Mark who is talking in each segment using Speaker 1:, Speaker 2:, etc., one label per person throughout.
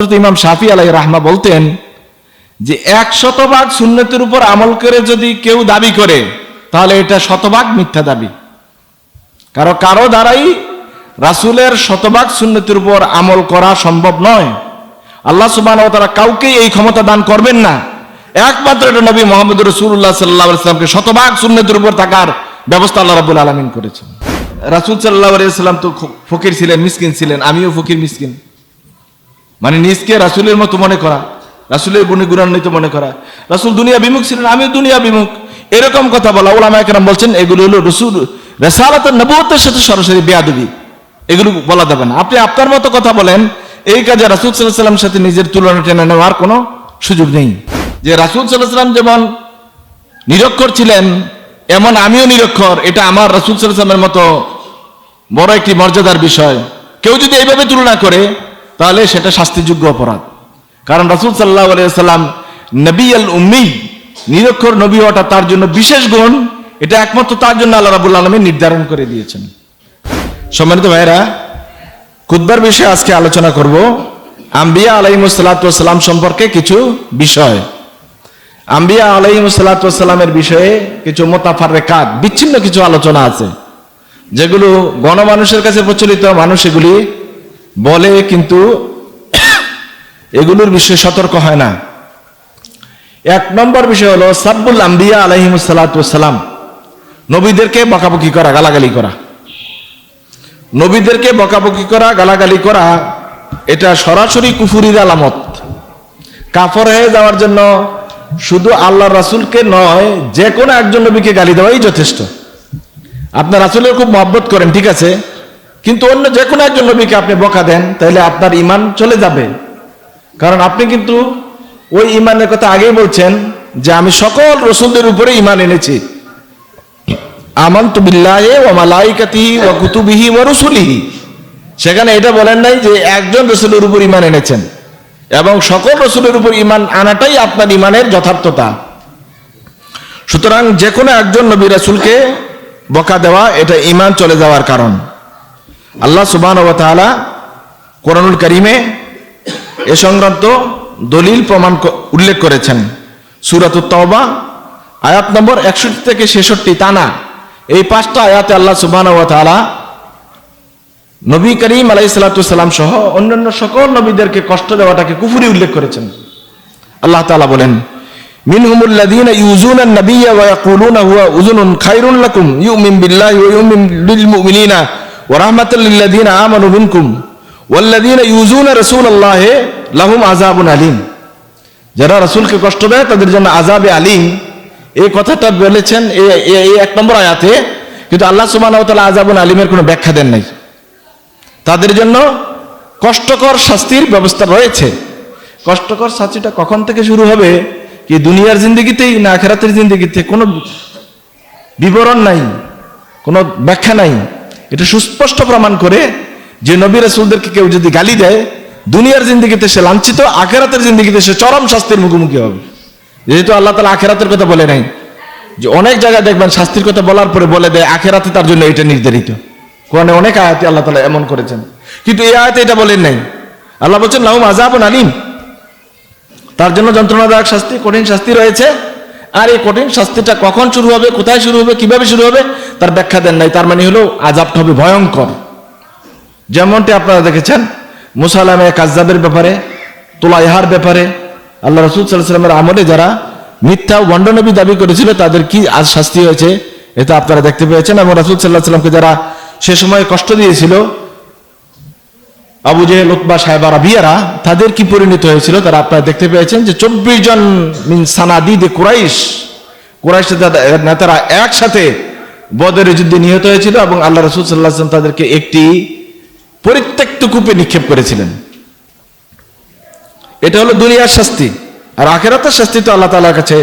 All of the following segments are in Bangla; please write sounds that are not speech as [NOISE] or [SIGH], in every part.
Speaker 1: ইমাম শাফি আলাই রাহমা বলতেন যে এক শতভাগ সুন্নতের উপর আমল করে যদি কেউ দাবি করে, তাহলে এটা শতভাগ মিথ্যা দাবি। কারও কারও দ্বারাই রাসূলের শতভাগ সুন্নতের উপর আমল করা সম্ভব নয়। আল্লাহ সুবহানাহু ওয়া তাআলা কাউকেই এই ক্ষমতা দান করবেন না। একমাত্র এটা নবী মোহাম্মদ রসুল্লাহ সাল্লাহ সাল্লামকে শতভাগ সুন্নতের উপর থাকার ব্যবস্থা আল্লাহ রাবুল আলমিন করেছেন। রাসূল সাল্লাহ সাল্লাম তো ফকির ছিলেন, মিসকিন ছিলেন, আমিও ফকির, মিসকিন। মানে নিজকে রাসুলের মতো মনে করা, রাসুলের গুণে গুণান্বিত মনে করা। রাসুল দুনিয়া বিমুখ ছিলেন, আমিও দুনিয়া বিমুখ। এরকম কথা বলা ওলামা একরাম বলছেন, এগুলো হলো রসুল রেসালাতের নবুয়তের সাথে সরাসরি বেয়াদবি। এগুলো বলা যাবে না। আপনি আপনার মতো কথা বলেন, এই কাজে রাসুল সাল্লাহ সাল্লামের সাথে নিজের তুলনা টেনে নেওয়ার কোনো সুযোগ নেই। যে রাসুল সাল্লাহ সাল্লাম যেমন নিরক্ষর ছিলেন, এমন আমিও নিরক্ষর। এটা আমার রাসুল সাল্লাহ সাল্লামের মতো বড় একটি মর্যাদার বিষয়। কেউ যদি এইভাবে তুলনা করে তাহলে সেটা শাস্তিযোগ্য অপরাধ। কারণ রাসুল সাল্লাহ সাল্লাম নবী আল উম্মি, নিরক্ষর নবী হওয়াটা তার জন্য বিশেষ গুণ, এটা একমাত্র তার জন্য আল্লাহ রাবুল আলমী নির্ধারণ করে দিয়েছেন। সম্মানিত ভাইরা খুদ্বার বিষয়ে আজকে আলোচনা করব। আম্বিয়া আলাইমুসাল্লাম সম্পর্কে কিছু বিষয়। আম্বিয়া আলাইমুসাল্লামের বিষয়ে কিছু মোতাফার রেখাত বিচ্ছিন্ন কিছু আলোচনা আছে। যেগুলো গণমানুষের কাছে প্রচলিত, মানুষ এগুলি বলে কিন্তু এগুলোর বিষয়ে সতর্ক হয় না। এক নম্বর বিষয় হলো, সাব্বুল আম্বিয়া আলহিমসাল্লাম নবীদেরকে বকাবকি করা, গালাগালি করা। নবীদেরকে বকাবকি করা, গালাগালি করা, এটা সরাসরি কুফুরির আলামত। কাফর হয়ে যাওয়ার জন্য শুধু আল্লাহ রাসুলকে নয় যে কোনো একজন নবীকে গালি দেওয়াই যথেষ্ট। আপনার রাসুলের খুব মহব্বত করেন, ঠিক আছে? কিন্তু অন্য যে কোনো একজন নবীকে আপনি বকা দেন, তাহলে আপনার ইমান চলে যাবে। কারণ আপনি কিন্তু ওই ইমানের কথা আগেই বলছেন যে আমি সকল রসুলদের উপরে ইমান এনেছি। আমান্তু বিল্লাহে ও মালাইকাতিহি ও কুতুবিহি ও সেখানে এটা বলেন নাই যে একজন রসুলের উপর ইমান এনেছেন এবং সকল রসুলের উপর ইমান আনাটাই আপনার ইমানের যথার্থতা। সুতরাং যে কোনো একজন নবী রাসুলকে বকা দেওয়া, এটা ইমান চলে যাওয়ার কারণ। আল্লাহ সুবান ও তাআলা কোরআনুল করিমে এ সংক্রান্ত দলিল প্রমাণ ক- উল্লেখ করেছেন সুরাত তওবা আয়াত নম্বর একষট্টি থেকে ছেষট্টি তা না এই পাঁচটা আয়াতে আল্লাহ সুবান ও তাআলা নবী করিম আলাইসালাম সহ অন্যান্য সকল নবীদেরকে কষ্ট দেওয়াটাকে কুফুরি উল্লেখ করেছেন আল্লাহ তাআলা বলেন মিনহুম الذين يؤذون النبي ويقولون هو أذن خير لكم يؤمن بالله ويؤمن بالمؤمنين ওরহমাতুল্লাদিন আমান হুনকুম ওয়াল্লাদিন ইউজুন রসুল আল্লাহে লাহুম আজাবুন আলিম। যারা রসুলকে কষ্ট দেয়, তাদের জন্য আজাবে আলিম। এই কথাটা বলেছেন এই এক নম্বর আয়াতে, কিন্তু আল্লাহ সুবাহ আজাবুল আলিমের কোনো ব্যাখ্যা দেন নাই। তাদের জন্য কষ্টকর শাস্তির ব্যবস্থা রয়েছে। কষ্টকর শাস্তিটা কখন থেকে শুরু হবে? কি দুনিয়ার জিন্দগিতেই না আখেরাতের জিন্দগিতে কোনো বিবরণ নাই, কোনো ব্যাখ্যা নাই। এটা সুস্পষ্ট প্রমাণ করে যে নবী রাসূলদেরকে কেউ যদি গালি দেয়, দুনিয়ার জিন্দগিতে সে লাঞ্ছিত, আখেরাতের জিন্দগিতে সে চরম শাস্তির মুখোমুখি হবে। যেহেতু আল্লাহ তালা আখেরাতের কথা বলে নাই, যে অনেক জায়গায় দেখবেন শাস্তির কথা বলার পরে বলে দেয়, আখেরাতে তার জন্য এটা নির্ধারিত। কোরআনে অনেক আয়াতে আল্লাহ তালা এমন করেছেন। কিন্তু এই আয়াতে এটা বলেন নাই। আল্লাহ বলছেন, লাহুম আজাবুন আলিম। তার জন্য যন্ত্রণাদায়ক শাস্তি, কঠিন শাস্তি রয়েছে। আর এই কঠিন শাস্তিটা কখন শুরু হবে, কোথায় শুরু হবে, কীভাবে শুরু হবে, তার ব্যাখ্যা দেন নাই। তার মানে হলো আজাবটা হবে ভয়ঙ্কর। যেমনটি আপনারা দেখেছেন, মুসালামে কাজাবের ব্যাপারে তোলা ইহার ব্যাপারে, আল্লাহ রসুল সাল্লামের আমলে যারা মিথ্যা বন্ডনবী দাবি করেছিল, তাদের কি আজ শাস্তি হয়েছে, এটা আপনারা দেখতে পেয়েছেন। এবং রসুল সাল্লাহ সাল্লামকে যারা সে সময় কষ্ট দিয়েছিল আবু জেহেল, উতবা সাহেবা রাবিয়ারা তাদের কি পরিণত হয়েছিল? তারা আপনারা দেখতে পেয়েছেন যে চব্বিশ জন মিন সানাদিদ কুরাইশ কুরাইশ নেতারা একসাথে বদরের যুদ্ধে নিহত হয়েছিল এবং আল্লাহ রসুল সাল্লাহ তাদেরকে একটি পরিত্যক্ত কূপে নিক্ষেপ করেছিলেন। এটা হলো দুনিয়ার শাস্তি, আর আখেরাতের শাস্তি তো আল্লাহ তালার কাছে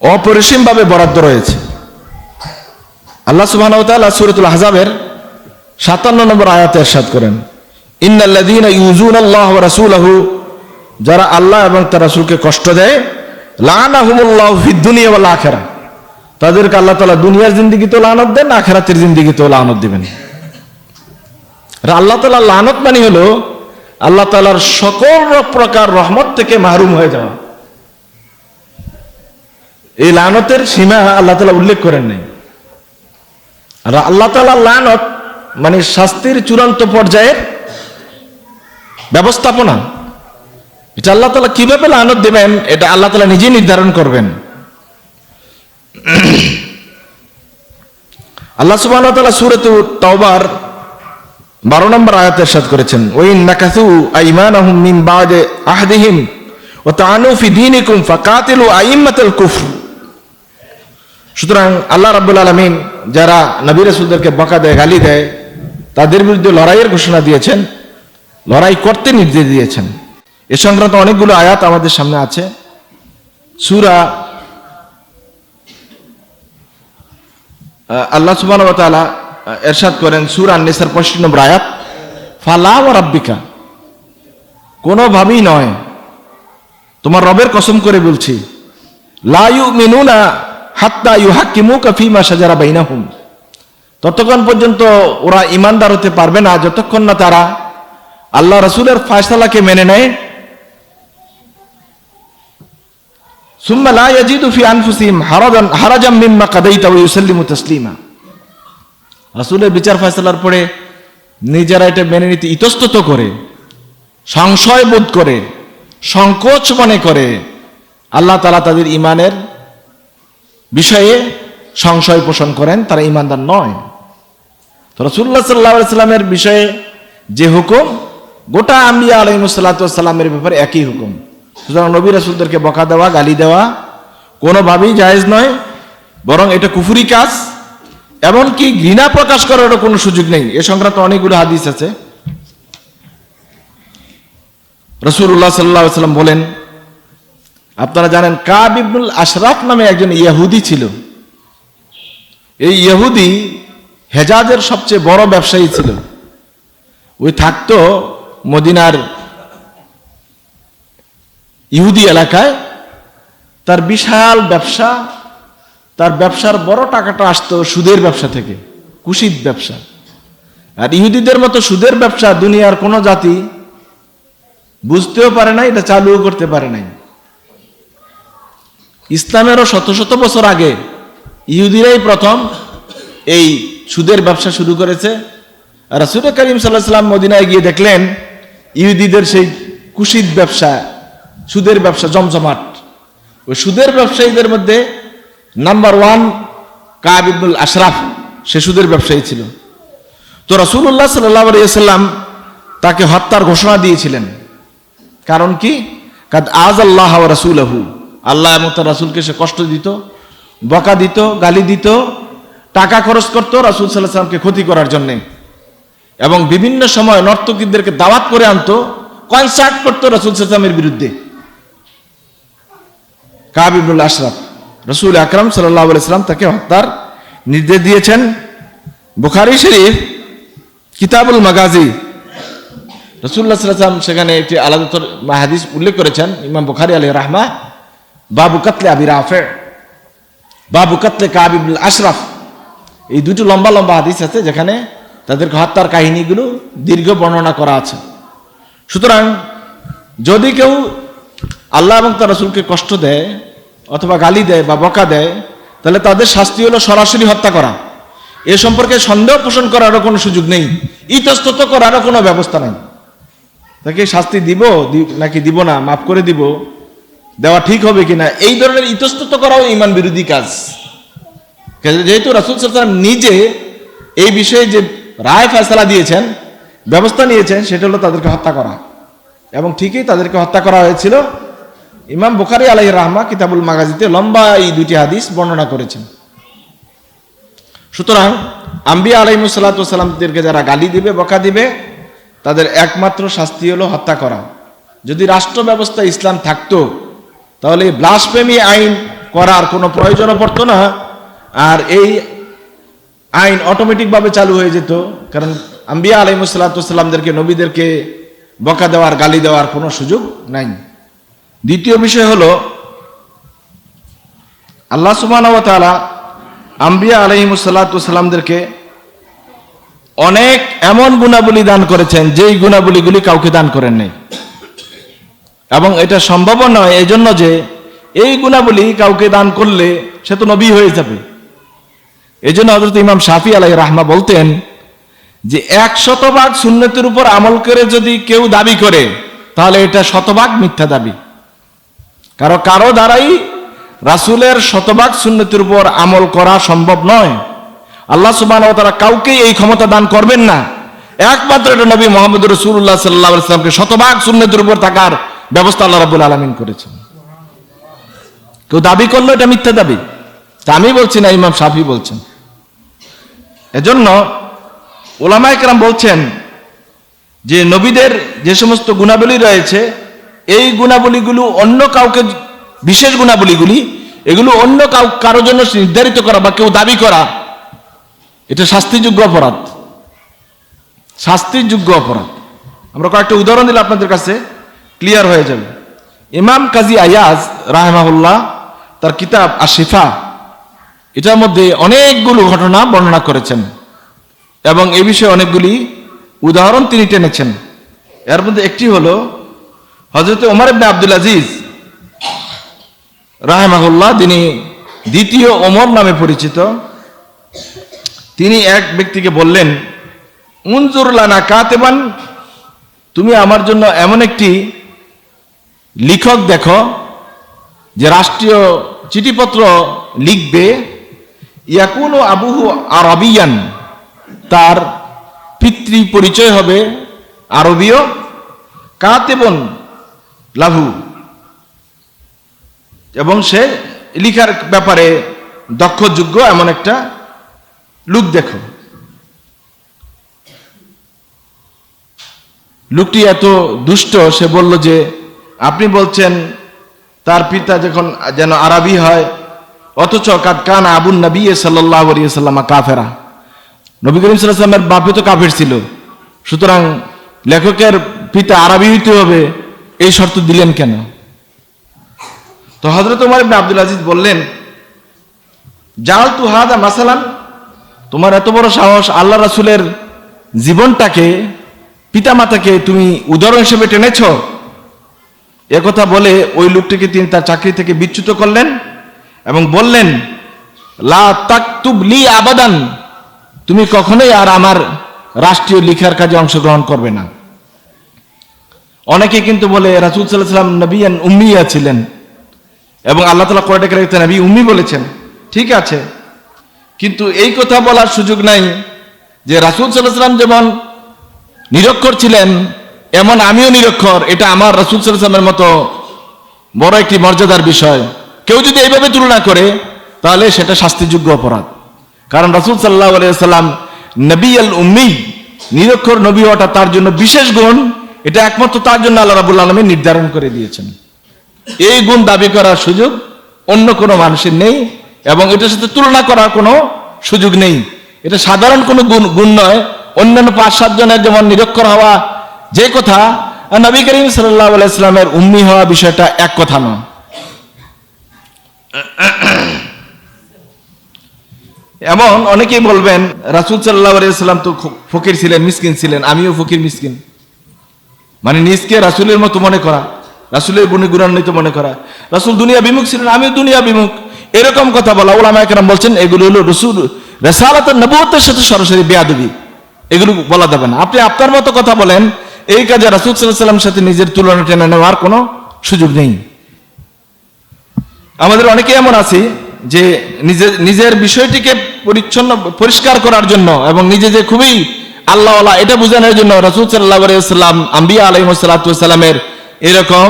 Speaker 1: অপরিসীমভাবে বরাদ্দ রয়েছে। আল্লাহ সুবহান সুরতুল হাজাবের সাতান্ন নম্বর আয়াতে এরশাদ করেন। ইন্নাল্লাযীনা ইউযুনাল্লাহ ওয়া রাসূলাহু, যারা আল্লাহ এবং তার রাসূলকে কষ্ট দেয়, লানাহুমুল্লাহু দুনিয়া ওয়াল আখিরাহ। তাদেরকে আল্লাহ তাআলা দুনিয়ার জিন্দেগিতেও লানত দেন, আখিরাতের জিন্দেগিতেও লানত দিবেন। আর আল্লাহ তাআলা লানত মানে হলো, আল্লাহ তালার সকল প্রকার রহমত থেকে মাহরুম হয়ে যাওয়া। এই লানতের সীমা আল্লাহ তালা উল্লেখ করেন নাই। আর আল্লাহ তালা লানত মানে শাস্তির চূড়ান্ত পর্যায়ের ব্যবস্থাপনা। এটা আল্লাহ তালা কীভাবে লানত দেবেন, এটা আল্লাহ তালা নিজেই নির্ধারণ করবেন। আল্লাহ সুবাহ তালা সুরত তওবার বারো নম্বর আয়াত এরশাদ করেছেন ওই নাকাসু আইমানাহুম মিন বাদে আহদিহিম ও তানু ফি দীনিকুম ফাকাতিলু আইম্মাতাল কুফর। সুতরাং আল্লাহ রাব্বুল আলামিন যারা নবী রাসূলদেরকে বকা দেয়, গালি দেয়, তাদের বিরুদ্ধে লড়াইয়ের ঘোষণা দিয়েছেন। লড়াই করতে নির্দেশ দিয়েছেন। এ সংক্রান্ত অনেকগুলো আয়াত আমাদের সামনে আছে। সুরা আল্লাহ সুবহান ওয়া এরশাদ করেন সূরা আন-নিসার 65 নম্বর আয়াত, ফালা ওয়া রাব্বিকা। কোনোভাবেই নয়, তোমার রবের কসম করে বলছি, লা ইউমিনুনা হাত্তা ইউহাক্কিমুকা সাজারা বাইনা হুম ততক্ষণ পর্যন্ত ওরা ইমানদার হতে পারবে না, যতক্ষণ না তারা আল্লাহ রসুলের ফয়সালাকে মেনে নেয়। রাসূলের বিচার ফয়সালার পরে নিজেরা এটা মেনে নিতে ইতস্তত করে, সংশয় বোধ করে, সংকোচ মনে করে। আল্লাহ তালা তাদের ইমানের বিষয়ে সংশয় পোষণ করেন, তারা ইমানদার নয়। তো রসুল্লাহ সাল্লাহ সাল্লামের বিষয়ে যে হুকুম গোটা আম্বিয়া আলহিমসাল্লামের ব্যাপারে একই হুকুম। সুতরাং নবী রাসুলদেরকে বকা দেওয়া, গালি দেওয়া কোনোভাবেই জায়েজ নয়, বরং এটা কুফুরি কাজ, এমনকি ঘৃণা প্রকাশ করারও কোনো সুযোগ নেই। এ সংক্রান্ত অনেকগুলো হাদিস আছে। রসুল্লাহ সাল্লাহ সাল্লাম বলেন, আপনারা জানেন কাব ইবনুল আশরাফ নামে একজন ইয়াহুদি ছিল। এই ইয়াহুদি হেজাজের সবচেয়ে বড় ব্যবসায়ী ছিল। ওই থাকতো মদিনার ইহুদি এলাকায় তার বিশাল ব্যবসা, তার ব্যবসার বড় টাকাটা আসতো সুদের ব্যবসা থেকে কুশিদ ব্যবসা। আর ইহুদিদের মতো সুদের ব্যবসা দুনিয়ার কোনো জাতি বুঝতেও পারে নাই, এটা চালুও করতে পারে নাই। ইসলামেরও শত শত বছর আগে ইহুদিরাই প্রথম এই সুদের ব্যবসা শুরু করেছে। আর রাসুল করিম সাল্লাহ সাল্লাম মদিনায় গিয়ে দেখলেন ইহুদিদের সেই কুশিদ ব্যবসা, সুদের ব্যবসা জমজমাট। ওই সুদের ব্যবসায়ীদের মধ্যে number one Kab Ibnul Ashraf, সে সুদের ব্যবসায়ী ছিল। তো রসুল্লাহ সাল্লাহ সাল্লাম তাকে হত্যার ঘোষণা দিয়েছিলেন। কারণ কি? কাদ আজ আল্লাহ রাসুলহু। আল্লাহ এবং রাসুলকে সে কষ্ট দিত, বকা দিত, গালি দিত, টাকা খরচ করতো রাসুল সাল্লাহ সাল্লামকে ক্ষতি করার জন্যে। এবং বিভিন্ন সময় নর্তকীদেরকে দাওয়াত করে আনতো কনসার্ট করতো রাসুল সাল্লামের বিরুদ্ধে। কাবিবুল আশরাফ, রসুল আকরাম সাল্লাহ তাকে হত্যার নির্দেশ দিয়েছেন। বুখারি শরীফ, কিতাবুল মাগাজি রসুল্লাহ সাল্লাম সেখানে একটি আলাদা হাদিস উল্লেখ করেছেন, ইমাম বুখারি আলী রাহমা বাবু কাতলে আবি রাফে, বাবু কাতলে কাবিবুল আশরাফ। এই দুটো লম্বা লম্বা হাদিস আছে যেখানে তাদেরকে হত্যার কাহিনীগুলো দীর্ঘ বর্ণনা করা আছে। সুতরাং যদি কেউ আল্লাহ এবং তার রসুলকে কষ্ট দেয় অথবা গালি দেয় বা বকা দেয়, তাহলে তাদের শাস্তি হলো সরাসরি হত্যা করা। এ সম্পর্কে সন্দেহ পোষণ করারও কোনো সুযোগ নেই। ইতস্তত করারও কোনো ব্যবস্থা নেই। তাকে শাস্তি দিব নাকি দিব না, মাফ করে দিব, দেওয়া ঠিক হবে কিনা, এই ধরনের ইতস্তত করাও ইমান বিরোধী কাজ যেহেতু রাসুল সাল্লাম নিজে এই বিষয়ে যে রায় ফয়সালা দিয়েছেন, ব্যবস্থা নিয়েছেন, সেটা হলো তাদেরকে হত্যা করা। এবং ঠিকই তাদেরকে হত্যা করা হয়েছিল। ইমাম বুখারি আলাই রাহমা কিতাবুল মাগাজিতে লম্বা এই দুটি হাদিস বর্ণনা করেছেন। সুতরাং আম্বিয়া আলাইমুসাল্লাতামদেরকে যারা গালি দিবে, বকা দিবে, তাদের একমাত্র শাস্তি হলো হত্যা করা। যদি রাষ্ট্র ব্যবস্থা ইসলাম থাকতো, তাহলে ব্লাসপ্রেমী আইন করার কোনো প্রয়োজনও পড়তো না। আর এই আইন অটোমেটিকভাবে চালু হয়ে যেত। কারণ আম্বিয়া আলাইমুসাল্লাতামদেরকে নবীদেরকে বকা দেওয়ার, গালি দেওয়ার কোনো সুযোগ নাই। দ্বিতীয় বিষয় হলো, আল্লাহ সুবাহ আম্বিয়া আলহিমুসাল্লাতামদেরকে অনেক এমন গুণাবলী দান করেছেন, যেই গুণাবলীগুলি কাউকে দান করেন নাই। এবং এটা সম্ভব নয় এই জন্য যে এই গুণাবলী কাউকে দান করলে সে তো নবী হয়ে যাবে। এই জন্য হজরত ইমাম শাফি আলাই রাহমা বলতেন যে এক শতভাগ সুন্নতের উপর আমল করে যদি কেউ দাবি করে, তাহলে এটা শতভাগ মিথ্যা দাবি। কারও কারও দ্বারাই রাসুলের শতভাগ সুন্নতির উপর আমল করা সম্ভব নয়। আল্লাহ সুবাহ তারা কাউকে এই ক্ষমতা দান করবেন না। একমাত্র এটা নবী মোহাম্মদ রসুল্লাহ সাল্লাহ ইসলামকে শতভাগ সুন্নতির উপর থাকার ব্যবস্থা আল্লাহ রাবুল আলমিন করেছেন। কেউ দাবি করল এটা মিথ্যা দাবি। তা আমি বলছি না, ইমাম সাফি বলছেন। এজন্য ওলামা একরাম বলছেন যে নবীদের যে সমস্ত গুণাবলী রয়েছে, এই গুণাবলীগুলো অন্য কাউকে বিশেষ গুণাবলীগুলি, এগুলো অন্য কাউ কারোর জন্য নির্ধারিত করা বা কেউ দাবি করা, এটা শাস্তিযোগ্য অপরাধ। শাস্তিযোগ্য অপরাধ। আমরা কয়েকটা উদাহরণ দিলে আপনাদের কাছে, ক্লিয়ার হয়ে যাবে। ইমাম কাজী আয়াজ রাহমাহুল্লাহ তার কিতাব আশিফা এটার মধ্যে অনেকগুলো ঘটনা বর্ণনা করেছেন। এবং এ বিষয়ে অনেকগুলি উদাহরণ তিনি টেনেছেন। এর মধ্যে একটি হলো হজরত ওমর ইবনে আব্দুল আজিজ রাহেমাহুল্লাহ, তিনি দ্বিতীয় ওমর নামে পরিচিত। তিনি এক ব্যক্তিকে বললেন উনজুরলানা কাতেবান, তুমি আমার জন্য এমন একটি লিখক দেখো যে রাষ্ট্রীয় চিঠিপত্র লিখবে ইয়াকুন ও আবুহু আরবিয়ান। তার পিতৃ পরিচয় হবে আরবীয় কাতেবন লাভু এবং সে লিখার ব্যাপারে দক্ষযোগ্য এমন একটা লুক দেখো। লোকটি এত দুষ্ট, সে বলল যে, আপনি বলছেন, তার পিতা যখন যেন আরবি হয় অথচ কান আবুন নবী সাল্লাহ সাল্লামা কাফেরা। নবী করিম সাল্লামের বাপে তো কাফের ছিল। সুতরাং লেখকের পিতা আরবি হইতে হবে, এই শর্ত দিলেন কেন? তো হজরত উমর ইবনে আব্দুল আজিজ বললেন জাল তু হাদা মাসালান, তোমার এত বড় সাহস আল্লাহ রাসুলের জীবনটাকে, পিতামাতাকে তুমি উদাহরণ হিসেবে টেনেছ? কথা বলে ওই লোকটিকে তিনি তার চাকরি থেকে বিচ্যুত করলেন। এবং বললেন, লা আবাদান। তুমি কখনোই আর আমার রাষ্ট্রীয় লিখার কাজে অংশগ্রহণ করবে না। অনেকে কিন্তু বলে, রাসুল সাল্লাহ সাল্লাম উম্মিয়া ছিলেন। এবং আল্লাহ তালা কোরআনে কারিমে নবী উম্মি বলেছেন। ঠিক আছে। কিন্তু এই কথা বলার সুযোগ নাই যে রাসুল সাল্লাহ সাল্লাম যেমন নিরক্ষর ছিলেন, এমন আমিও নিরক্ষর। এটা আমার রাসুল সাল্লামের মতো বড় একটি মর্যাদার বিষয়। কেউ যদি এইভাবে তুলনা করে, তাহলে সেটা শাস্তিযোগ্য অপরাধ। কারণ রাসুল সাল্লাহ সাল্লাম নবী আল উম্মি, নিরক্ষর নবী হওয়াটা তার জন্য বিশেষ গুণ, এটা একমাত্র তার জন্য আল্লাহ রাবুল আলমী নির্ধারণ করে দিয়েছেন। এই গুণ দাবি করার সুযোগ অন্য কোনো মানুষের নেই এবং এটার সাথে তুলনা করার কোনো সুযোগ নেই। এটা সাধারণ কোনো গুণ গুণ নয়। অন্যান্য পাঁচ, সাত জনের যেমন নিরক্ষর হওয়া যে কথা নবী করিম সাল্লাহ আলাইস্লামের উম্মি হওয়া বিষয়টা এক কথা নয়। [COUGHS] এমন অনেকেই বলবেন, রাসুল সাল্লাহ আলাইসাল্লাম তো ফকির ছিলেন, মিসকিন ছিলেন, আমিও ফকির, মিসকিন। মানে নিজকে রাসুলের মতো মনে করা, রাসুলের গুণে মনে করা। রাসুল দুনিয়া বিমুখ ছিলেন, আমিও দুনিয়া বিমুখ। এরকম কথা বলা ওলামা একরাম বলছেন, এগুলো হলো রসুল রেসালাত নবুয়তের সাথে সরাসরি বেয়াদবি। এগুলো বলা যাবে না। আপনি আপনার মতো কথা বলেন, এই কাজে রাসুল সাল্লাহ সাল্লামের সাথে নিজের তুলনা টেনে নেওয়ার কোনো সুযোগ নেই। আমাদের অনেকে এমন আছি যে নিজের নিজের বিষয়টিকে পরিচ্ছন্ন, পরিষ্কার করার জন্য এবং নিজে যে খুবই আল্লাহ এটা বোঝানোর জন্য রসুল সাল্লাহ সাল্লাম আম্বিয়া আলহিমসাল্লামের এরকম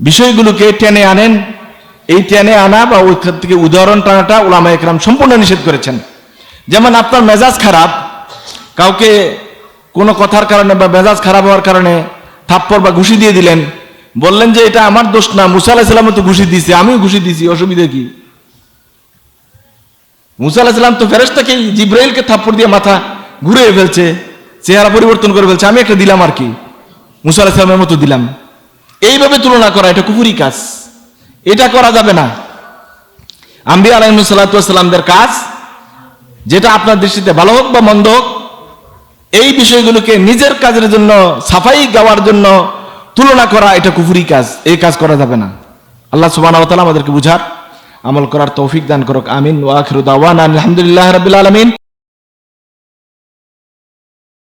Speaker 1: বিষয়গুলোকে টেনে আনেন। এই টেনে আনা বা ওই থেকে উদাহরণ টানাটা ওলামা একরাম সম্পূর্ণ নিষেধ করেছেন। যেমন আপনার মেজাজ খারাপ, কাউকে কোনো কথার কারণে বা মেজাজ খারাপ হওয়ার কারণে থাপ্পড় বা ঘুষি দিয়ে দিলেন বললেন যে এটা আমার দোষ না, মুসা আলাহিসাল্লাম তো ঘুষি দিয়েছে, আমিও ঘুষি দিয়েছি, অসুবিধা কি? মুসা আলাহিসাল্লাম তো ফেরেস্তাকে জিব্রাইলকে থাপ্পড় দিয়ে মাথা ঘুরে ফেলছে, চেহারা পরিবর্তন করে ফেলছে, আমি একটা দিলাম আর কি? মুসা আলাহিসাল্লামের মতো দিলাম। এইভাবে তুলনা করা, এটা কুফুরি কাজ। এটা করা যাবে না। আম্বি আলাইমুসাল্লাতামদের কাজ, যেটা আপনার দৃষ্টিতে ভালো হোক বা মন্দ হোক, এই বিষয়গুলোকে নিজের কাজের জন্য, সাফাই গাওয়ার জন্য তুলনা করা এটা কুফুরি কাজ, এই কাজ করা যাবে না। আল্লাহ সুবান আমাদেরকে বুঝার, আমল করার তৌফিক দান করুক, আমিন ওয়াখির আলহামদুলিল্লাহি রাব্বিল আলামিন।